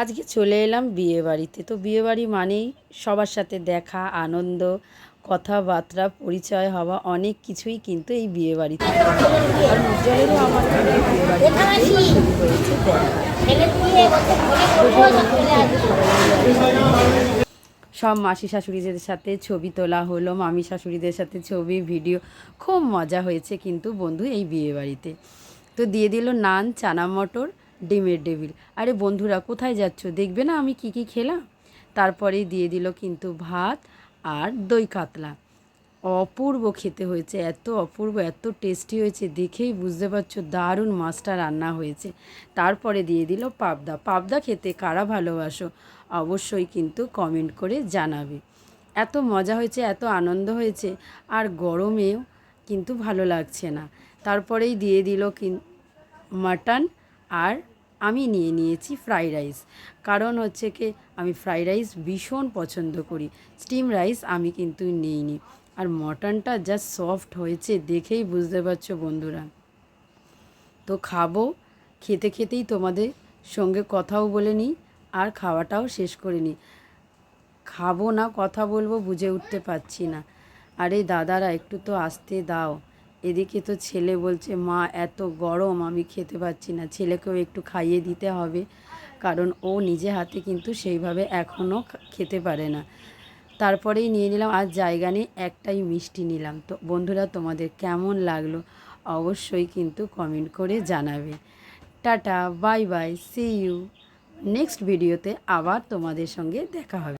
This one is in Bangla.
আজকে চলে এলাম বিয়ে বাড়িতে তো বিয়ে বাড়ি মানেই সবার সাথে দেখা, আনন্দ, কথাবার্তা, পরিচয় হওয়া, অনেক কিছুই কিন্তু এই বিয়ে বাড়িতে আর সব মাসি শাশুড়িদের সাথে ছবি তোলা হলো, মামি শাশুড়িদের সাথে ছবি, ভিডিও। খুব মজা হয়েছে কিন্তু বন্ধু এই বিয়ে বাড়িতে তো দিয়ে দিল নান চানা মটর ডিমের ডেবিল আরে বন্ধুরা, কোথায় যাচ্ছ? দেখবে না আমি কি কি খেলাম? তারপরেই দিয়ে দিল কিন্তু ভাত আর দই কাতলা। অপূর্ব খেতে হয়েছে, এত অপূর্ব, এত টেস্টি হয়েছে, দেখেই বুঝতে পারছ দারুণ মাছটা রান্না হয়েছে। তারপরে দিয়ে দিল পাবদা। পাবদা খেতে কারা ভালোবাসো? অবশ্যই কিন্তু কমেন্ট করে জানাবে। এত মজা হয়েছে, এত আনন্দ হয়েছে, আর গরমেও কিন্তু ভালো লাগছে না। তারপরেই দিয়ে দিল কিন মাটন আর আমি নিয়ে নিয়েছি ফ্রাইড রাইস কারণ হচ্ছে কি, আমি ফ্রাইড রাইস ভীষণ পছন্দ করি। স্টিম রাইস আমি কিন্তু নিইনি। আর মটনটা জাস্ট সফট হয়েছে দেখেই বুঝতে পারছ বন্ধুরা। তো খাব, খেতে খেতেই তোমাদের সঙ্গে কথাও বলে নিই আর খাওয়াটাও শেষ করে নিই। খাব না, কথা বলব, বুঝে উঠতে পারছি না। আরে দাদারা, একটু তো আসতে দাও। এদিকে তো ছেলে বলছে, মা, এত গরম, আমি খেতে পাচ্ছি না। ছেলেকেও একটু খাইয়ে দিতে হবে। কারণ ও নিজে হাতে কিন্তু সেইভাবে এখনও খেতে পারে না। তারপরেই নিয়ে নিলাম, আর জায়গা নেই, একটাই মিষ্টি নিলাম। তো বন্ধুরা, তোমাদের কেমন লাগল অবশ্যই কিন্তু কমেন্ট করে জানাবে। Tata, bye bye see you next ভিডিওতে আবার তোমাদের সঙ্গে দেখা হবে।